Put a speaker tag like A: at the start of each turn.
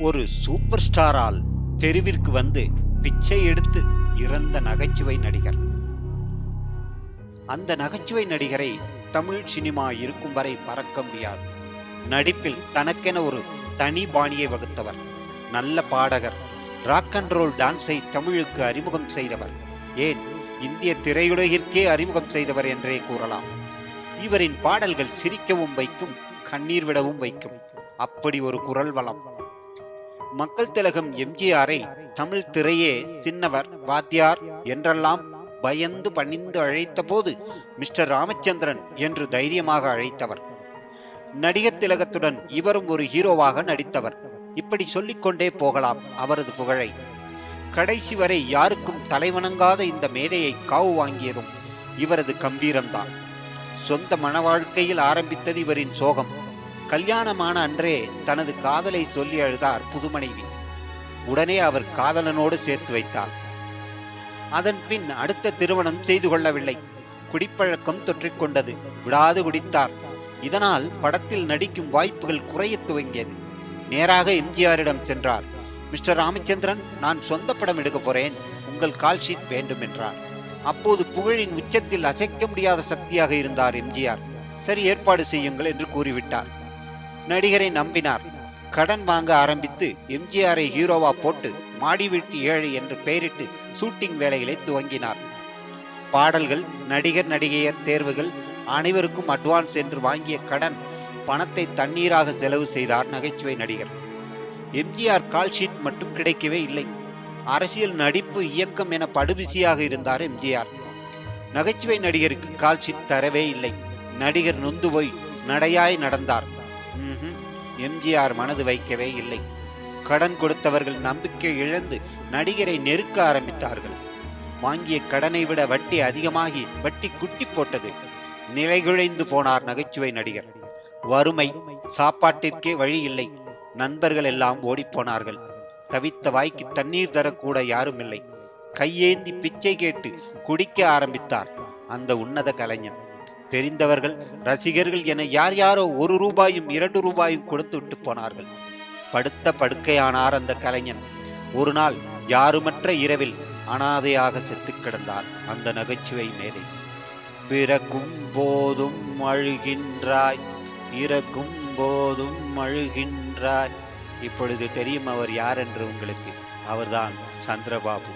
A: ஒரு சூப்பர் ஸ்டாரால் தெருவிற்கு வந்து பிச்சை எடுத்து இறந்த நகைச்சுவை நடிகர். அந்த நகைச்சுவை நடிகரை தமிழ் சினிமா இருக்கும் வரை மறக்க முடியாது. நடிப்பில் தனக்கென ஒரு தனி பாணியை வகுத்தவர். நல்ல பாடகர் ராக் அண்ட் ரோல் டான்ஸை தமிழுக்கு அறிமுகம் செய்தவர். ஏன்? இந்திய திரையுலகிற்கே அறிமுகம் செய்தவர் என்றே கூறலாம். இவரின் பாடல்கள் சிரிக்கவும் வைக்கும் கண்ணீர் விடவும் வைக்கும். அப்படி ஒரு குரல் வளம். மக்கள் திலகம் எம்ஜிஆரை தமிழ் திரையே சின்னவர் வாத்தியார் என்றெல்லாம் பயந்து பணிந்து அழைத்த போது மிஸ்டர் ராமச்சந்திரன் என்று தைரியமாக அழைத்தவர். நடிகர் திலகத்துடன் இவரும் ஒரு ஹீரோவாக நடித்தவர். இப்படி சொல்லிக்கொண்டே போகலாம் அவரது புகழை. கடைசி வரை யாருக்கும் தலைவணங்காத இந்த மேதையை காவு வாங்கியதும் இவரது கம்பீரம்தான். சொந்த மன வாழ்க்கையில் ஆரம்பித்தது இவரின் சோகம். கல்யாணமான அன்றே தனது காதலை சொல்லி அழுதார் புதுமனைவி. உடனே அவர் காதலனோடு சேர்த்து வைத்தார். அதன் பின் அடுத்த திருமணம் செய்து கொள்ளவில்லை. குடிப்பழக்கம் தொற்றிக் கொண்டது விடாது குடித்தார். இதனால் படத்தில் நடிக்கும் வாய்ப்புகள் குறைய துவங்கியது. நேராக எம்ஜிஆரிடம் சென்றார். மிஸ்டர் ராமச்சந்திரன் நான் சொந்த படம் எடுக்க போறேன். உங்கள் கால்ஷீட் வேண்டும் என்றார். அப்போது புகழின் உச்சத்தில் அசைக்க முடியாத சக்தியாக இருந்தார் எம்ஜிஆர். சரி ஏற்பாடு செய்யுங்கள் என்று கூறிவிட்டார். நடிகரை நம்பினார். கடன் வாங்க ஆரம்பித்து எம்ஜிஆரை ஹீரோவா போட்டு மாடிவிட்டு ஏழை என்று பெயரிட்டு ஷூட்டிங் வேலைகளை துவங்கினார். பாடல்கள் நடிகர் நடிகையர் தேர்வுகள் அனைவருக்கும் அட்வான்ஸ் என்று வாங்கிய கடன் பணத்தை தண்ணீராக செலவு செய்தார் நகைச்சுவை நடிகர். எம்ஜிஆர் கால் ஷீட் மட்டும் கிடைக்கவே இல்லை. அரசியல் நடிப்பு இயக்கம் என படுபிசியாக இருந்தார் எம்ஜிஆர். நகைச்சுவை நடிகருக்கு கால் ஷீட் தரவே இல்லை. நடிகர் நொந்து போய் நடையாய் நடந்தார். எம்ஜிஆர் மனது வைக்கவே இல்லை. கடன் கொடுத்தவர்கள் நம்பிக்கை இழந்து நடிகரை நெருக்க ஆரம்பித்தார்கள். வாங்கிய கடனை விட வட்டி அதிகமாகி வட்டி குட்டி போட்டது. நிலைகுழைந்து போனார் நகைச்சுவை நடிகர். வறுமை சாப்பாட்டிற்கே வழி இல்லை. நண்பர்கள் எல்லாம் ஓடிப்போனார்கள். தவித்த வாய்க்கு தண்ணீர் தரக்கூட யாரும் இல்லை. கையேந்தி பிச்சை கேட்டு குடிக்க ஆரம்பித்தார் அந்த உன்னத கலைஞன். தெரிந்தவர்கள் ரசிகர்கள் என யார் யாரோ ஒரு ரூபாயும் இரண்டு ரூபாயும் கொடுத்து விட்டு போனார்கள். படுத்த படுக்கையானார் அந்த கலைஞன். ஒரு நாள் யாருமற்ற இரவில் அனாதையாக செத்து கிடந்தார் அந்த நகைச்சுவை மேதை. பிறக்கும் போதும் அழுகின்றாய் இறக்கும் போதும் அழுகின்றாய். இப்பொழுது தெரியும் அவர் யார் என்று உங்களுக்கு. அவர்தான் சந்திரபாபு.